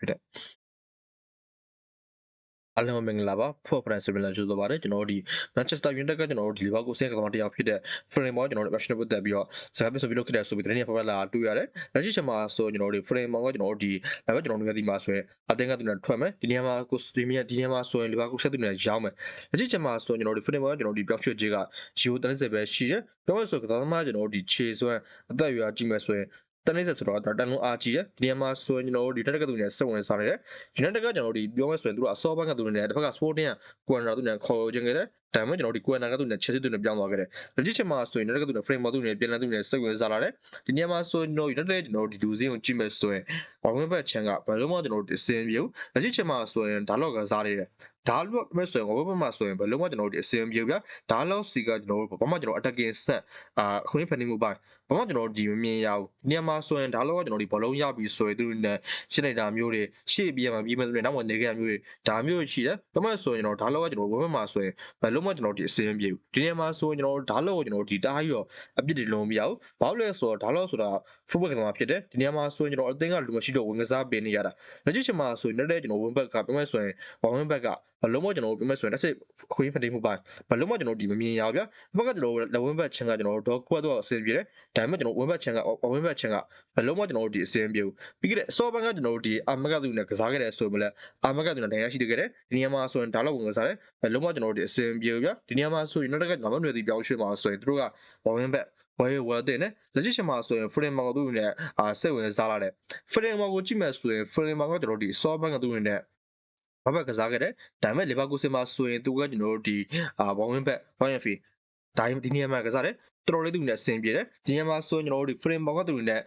ဖြစ်တဲ့အားလုံးမင်္ဂလာပါဖော့ဖရန်စီဗီလန်ကျိုးတော့ပါတယ်ကျွန်တော်တို့ဒီ Manchester United ကကျွန်တော်တို့ဒီလီဗာပူးဆင်းကစားသမားတစ်ယောက်ဖြစ်တဲ့ Frame မောကျွန်တော်တို့ National ပတ်သက်ပြီးတော့စကားပြောဆိုပြီးလုပ်ခဲ့တဲ့ဆိုပြီးတနေ့ဖော်ပြလာတွေ့ရတယ်လက်ရှိချက်မှာဆိုကျွန်တော်တို့ Frame မောကကျွန်တော်တို့ဒီဒါပေမဲ့ကျွန်တော်တို့ရသည်မှာဆိုရင်အသင်းကသူနဲ့ထွက်မယ်ဒီနေရာမှာကိုစတရီမီယာဒီနေရာမှာဆိုရင်လီဗာပူးဆက်သူနဲ့ရောင်းမယ်လက်ရှိချက်မှာဆိုကျွန်တော်တို့ Frame မောကကျွန်တော်တို့ဒီပြောင်းရွှေ့ခြင်းကယူ30ပဲရှိတယ်ပြောမယ်ဆိုကစားသမားကျွန်တော်တို့ဒီခြေစွမ်းအသက်အရွယ်ကြည့်မယ်ဆိုရင် တနေ့ဆက်ဆိုတော့တန်လုံးအားကြီးတယ်ဒီနေရာမှာဆိုရင်ကျွန်တော်တို့ဒီတက်ကတူနဲ့စက်ဝင်စားနေတယ် United ကကျွန်တော်တို့ဒီပြောမယ်ဆိုရင်သူတို့အစောပိုင်းကသူတွေနဲ့တစ်ဖက်က Sporting ကကွန်ရာသူနဲ့ခေါ်ခြင်းခဲ့တယ်ဒါပေမဲ့ကျွန်တော်တို့ဒီကွန်ရာကသူနဲ့ Chelsea သူနဲ့ပြောင်းသွားခဲ့တယ်လက်ရှိချိန်မှာဆိုရင် United ကသူနဲ့ Frame သူနဲ့ပြန်လည်သူနဲ့စက်ဝင်စားလာတယ်ဒီနေရာမှာဆိုရင်ကျွန်တော် United ကျွန်တော်တို့ဒီလူစင်းကိုကြည့်မယ်ဆိုရင်ဝိုင်းဝန်းဘက်ချန်ကဘယ်လိုမှကျွန်တော်တို့အစင်ပြေဘူးလက်ရှိချိန်မှာဆိုရင်ဒါလော့ကစားနေတယ်ဒါလော့မဲ့ဆိုရင်ဝိုင်းဝန်းဘက်မှာဆိုရင်ဘယ်လိုမှကျွန်တော်တို့အစင်ပြေဘူးဗျာဒါလော့စီကကျွန်တော်တို့ဘာမှကျွန်တော် attacking set အာအခွင့်ဖန်နေမှုပိုင်းဘာမှကျွန်တော်ဒီမမြင်ရဘူးဒီနေရာမှာဆိုရင်ဒါလော့ကကျွန်တော်ဒီဘောလုံးရပြီဆိုရင်သူတို့နဲ့ရှင်းနေတာမျိုးတွေရှေ့ပြေးမှပြေးမှသူတွေနောက်မှနေခဲ့မျိုးတွေဒါမျိုးရှိတယ်ဘာမှဆိုရင်ကျွန်တော်ဒါလော့ကကျွန်တော်ဝိုင်းဝန်းမှာဆိုရင်ဘယ်လိုမှကျွန်တော်ဒီအစင်ပြေဘူးဒီနေရာမှာဆိုရင်ကျွန်တော်ဒါလော့ကိုကျွန်တော်ဒီတားပြီးတော့အပြစ်တွေလုံးမရဘူးဘာလို့လဲဆိုတော့ဒါလော့ဆိုတာ football ကစားဖြစ်တယ်ဒီနေရာမှာဆိုရင်ကျွန်တော်အသင်းကလူမရှိတော့ဝင်ကစားပေးနေရတာလက်ရှိချိန်မှာဆိုရင်လည်းကျွန်တော် win back ကပြမဲ့ဆိုရင် win back ကဘလုံးမကျွန်တော်ပြမဲ့ဆိုရင်တစ်စစ်အခွင့်ဖန်တီးမှုပိုင်းဘလုံးမကျွန်တော်ဒီမမြင်ရဘူးဗျာဘက်ကကျွန်တော် win back ချင်းကကျွန်တော်တော့ကွက်တော့အဆင်ပြေတယ်ဒါပေမဲ့ကျွန်တော် win back ချင်းက win back ချင်းကဘလုံးမကျွန်တော်ဒီအဆင်ပြေဘူးပြီးခဲ့တဲ့အစောပိုင်းကကျွန်တော်ဒီအာမကသူနဲ့ကစားခဲ့တဲ့ဆိုမလဲအာမကသူနဲ့တရားရှိခဲ့တယ်ဒီနေရာမှာဆိုရင်ဒါတော့ဝင်ကစားတယ်ဘလုံးမကျွန်တော်ဒီအဆင်ပြေဘူးဗျာဒီနေရာမှာဆိုရင်တော့ကကျွန်တော်တို့ဒီပြောင်းရွှေ့မှာဆိုရင်တို့က win back ဝယ်ဝယ်တဲ့နဲ့လက်ရှိချိန်မှာဆိုရင် frame မှာသူ့နဲ့အာစိတ်ဝင်စားလာတဲ့ frame မှာကိုကြည့်မယ်ဆိုရင် frame မှာကကျွန်တော်ဒီ soft bank ကသူ့နဲ့ဘာဘက်ကစားခဲ့တယ်ဒါပေမဲ့ Leverkusen မှာဆိုရင်သူကကျွန်တော်တို့ဒီအာ one win back one fee ဒါဒီနေရာမှာကစားတယ် တော်တော်လေးသူနဲ့အဆင်ပြေတယ်ဒီနေရာမှာဆိုရင်ကျွန်တော်တို့ဒီ frame ဘောကသူနဲ့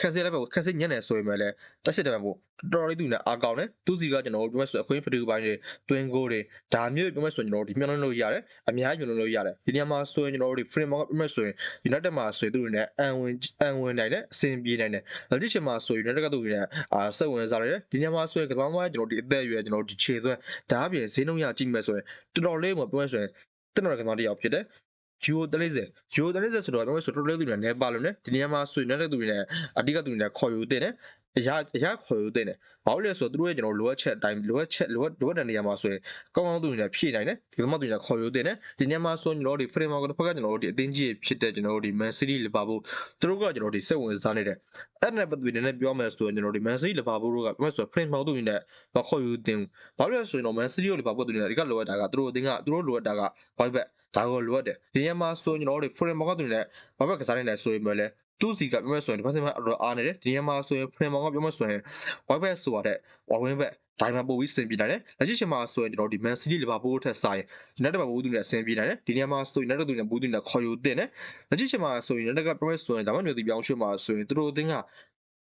ခက်ဆဲလိုက်ပဲခက်ဆဲညံ့နေဆိုရင်ပဲလေတက်စစ်တယ်ပေါ့တော်တော်လေးသူနဲ့အားကောင်းတယ်သူစီကကျွန်တော်တို့ပြောမယ်ဆိုအခွင့်ဖတူပိုင်းတွေတွင်းကိုတွေဒါမျိုးပြောမယ်ဆိုရင်ကျွန်တော်တို့ဒီမျောနှလို့ရတယ်အများကြီးမျောနှလို့ရတယ်ဒီနေရာမှာဆိုရင်ကျွန်တော်တို့ဒီ frame ဘောကပြောမယ်ဆိုရင် United မှာဆိုရင်သူတို့နဲ့အန်ဝင်အန်ဝင်နိုင်တယ်အဆင်ပြေနိုင်တယ်လက်ရှိချိန်မှာဆိုရင် United ကသူတို့နဲ့အာစက်ဝင်စားတယ်ဒီနေရာမှာဆိုရင်ကစားသမားကျွန်တော်ဒီအသက်အရွယ်ကျွန်တော်ဒီခြေသွဲဒါအပြင်ဈေးနှုန်းရကြည့်မယ်ဆိုရင်တော်တော်လေးမှာပြောမယ်ဆိုရင်တက်တော်ကစားတစ်ယောက်ဖြစ်တယ် ဂျို30ဂျို30ဆိုတော့ပြောမယ်ဆိုတော်တော်လေးသူတွေနဲ့ပါလို့ ਨੇ ဒီနေရာမှာဆိုရင်လည်းသူတွေနဲ့အတိကသူတွေနဲ့ခေါ်ယူတင်တယ်အရာအရာခေါ်ယူတင်တယ်ဘာလို့လဲဆိုတော့သူတို့ရဲ့ကျွန်တော်လိုအပ်ချက်အတိုင်းလိုအပ်ချက်လိုအပ်လိုအပ်တဲ့နေရာမှာဆိုရင်ကောင်းကောင်းသူတွေနဲ့ဖြည့်နိုင်တယ်ဒီကမှသူတွေနဲ့ခေါ်ယူတင်တယ်ဒီနေရာမှာဆိုရင်ကျွန်တော်တို့ဒီ frame မှာကတော့ဖက်ကကျွန်တော်တို့ဒီအသင်းကြီးဖြစ်တဲ့ကျွန်တော်တို့ဒီ Man City Liverpool သူတို့ကကျွန်တော်တို့ဒီစိတ်ဝင်စားနေတဲ့အဲ့ဒါနဲ့ပတ်သက်ပြီးနည်းနည်းပြောမယ်ဆိုရင်ကျွန်တော်တို့ဒီ Man City Liverpool တို့ကပြောမယ်ဆိုတော့ frame မှာသူတွေနဲ့မခေါ်ယူတင်ဘာလို့လဲဆိုရင်တော့ Man City တို့ Liverpool တို့တွေနဲ့ဒီကလိုအပ်တာကသူတို့အသင်းကသူတို့လိုအပ်တာက white back ဒါကိုလိုအပ်တယ်ဒီနေရာမှာဆိုရင်ကျွန်တော်တို့ frame မှာကသူတွေနဲ့ဘာဘက်ကစားနေတယ်ဆိုရင်ပဲလေသူစီကပြောမယ်ဆိုရင်ဒီဘက်ဆင်မှာအားနေတယ်ဒီနေရာမှာဆိုရင် frame မှာကပြောမယ်ဆိုရင် white back ဆိုရတဲ့ win back ဒါမှပို့ပြီးစင်ပြေနိုင်တယ်လက်ရှိချိန်မှာဆိုရင်ကျွန်တော်ဒီ Man City Liverpool ထက်ဆိုင် United မှာဘူးသူနဲ့အဆင်ပြေနိုင်တယ်ဒီနေရာမှာဆိုရင် United သူနဲ့ဘူးသူနဲ့ခေါ်ယူတင်တယ်လက်ရှိချိန်မှာဆိုရင် United က promise ဆိုရင်ဒါမှမဟုတ်ဒီပြောင်းရွှေ့မှာဆိုရင်သူတို့အသင်းက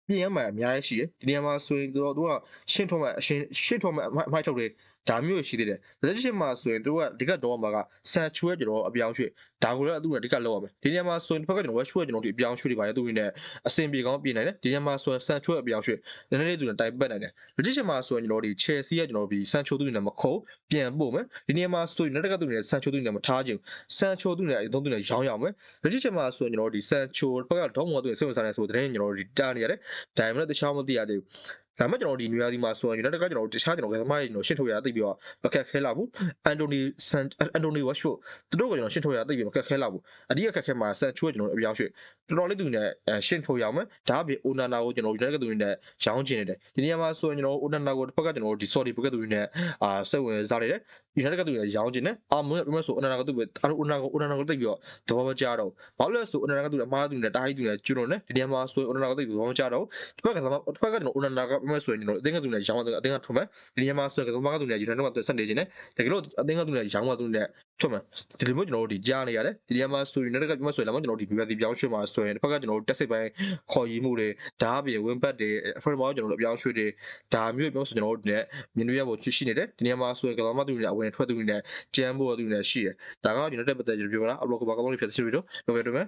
ပြင်ရမှာအများကြီးရှိတယ်ဒီနေရာမှာဆိုရင်သူတို့ကရှင်းထုတ်မဲ့အရှင်းရှင်းထုတ်မဲ့အမိုက်ထုတ်တွေ ဒါမျိုးရှိသေးတယ်လက်ရှိချိန်မှာဆိုရင်သူတို့ကဒီကတော့မှာကဆန်ချွဲကျွန်တော်အပြောင်းရွှေ့ဒါကိုလည်းသူကဒီကလောက်ရမယ်ဒီနေရာမှာဆိုရင်တစ်ဖက်ကကျွန်တော်ဝက်ချွဲကျွန်တော်ဒီအပြောင်းရွှေ့တွေပါရသူတွေနဲ့အဆင်ပြေကောင်းပြင်နိုင်တယ်ဒီနေရာမှာဆိုရင်ဆန်ချွဲအပြောင်းရွှေ့နည်းနည်းလေးသူနဲ့တိုင်ပတ်နိုင်တယ်လက်ရှိချိန်မှာဆိုရင်ကျွန်တော်ဒီ Chelsea ကကျွန်တော်ဒီဆန်ချိုသူတွေနဲ့မခုံပြန်ပို့မယ်ဒီနေရာမှာဆိုရင်နောက်တစ်ခါသူတွေနဲ့ဆန်ချိုသူတွေနဲ့မထားချင်ဆန်ချိုသူတွေနဲ့အသုံးသူတွေရောင်းရအောင်မယ်လက်ရှိချိန်မှာဆိုရင်ကျွန်တော်ဒီဆန်ချိုဘက်ကဒေါမောသူတွေစိတ်ဝင်စားနေဆိုတဲ့ကျွန်တော်ဒီတားနေရတယ်ဒါပေမဲ့တခြားမသိရသေးဘူး ဒါမှကျွန်တော်ဒီနွေရာသီမှာဆိုရင် United ကကျွန်တော်တခြားကျွန်တော်ကသမားကြီးကျွန်တော်ရှင်းထုတ်ရတာသိပြီးတော့မခက်ခဲလောက်ဘူးအန်တိုနီဆန်အန်တိုနီဝက်ရှို့သူတို့ကကျွန်တော်ရှင်းထုတ်ရတာသိပြီးမခက်ခဲလောက်ဘူးအဓိကခက်ခဲမှာဆန်ချိုးကျွန်တော်အပြောင်းရွှေ့တော်တော်လေးသူနဲ့ရှင်းထုတ်ရအောင်မယ်ဒါအပြင်အိုနာနာကိုကျွန်တော် United ကသူတွေနဲ့ရောင်းချင်နေတယ်ဒီနေရာမှာဆိုရင်ကျွန်တော်အိုနာနာကိုတစ်ဖက်ကကျွန်တော်ဒီ sorry ဘက်ကသူတွေနဲ့အာစိတ်ဝင်စားနေတယ် United ကသူတွေရောင်းချင်တယ်အာမွေးပြမဆိုအိုနာနာကသူပဲအိုနာနာကိုအိုနာနာကိုသိပြီးတော့သဘောမကျတော့ဘာလို့လဲဆိုအိုနာနာကသူအမားသူနဲ့တားကြီးသူနဲ့ကျွန်းနေဒီနေရာမှာဆိုရင်အိုနာနာကသိပြီးသဘောမကျတော့တစ်ဖက်ကသမားတစ်ဖက်ကကျွန်တော်အိုနာနာကပြမဆိုရင်ကျွန်တော်အသင်းကသူနဲ့ရောင်းအသင်းကထွန်မယ်ဒီနေရာမှာဆိုရင်သမားကသူနဲ့ United ကဆက်နေခြင်းနဲ့တကယ်လို့အသင်းကသူနဲ့ရောင်းကသူနဲ့ထွန်မယ်ဒီလိုမျိုးကျွန်တော်တို့ဒီကြားနေရတယ်ဒီနေရာမှာဆိုရင် United ကပြမဆိုရင်လည်းကျွန်တော်ဒီမျိုးဒီပြောင်းရွှေ့မှာဆိုရင်တစ်ဖက်ကကျွန်တော်တို့တက်စိတ်ပိုင်းခေါ်ရည်မှုတွေဒါအပြင် win back တွေ frame မှာကျွန်တော်တို့အပြောင်းရွှေ့တွေဒါမျိုးပြောဆိုကျွန်တော်တို့နဲ့မြင်တွေ့ရဖို့ရှိနေတယ်ဒီနေရာမှာဆိုရင်ကလောမသူနဲ့အဝင်ထွက်သူနဲ့ကျန်းဖို့သူနဲ့ရှိတယ်ဒါက United ပတ်သက်ပြီးပြောတာအဘလော့ကဘာကောင်းလို့ဖြစ်တဲ့ဗီဒီယိုပြောပြတော့မယ်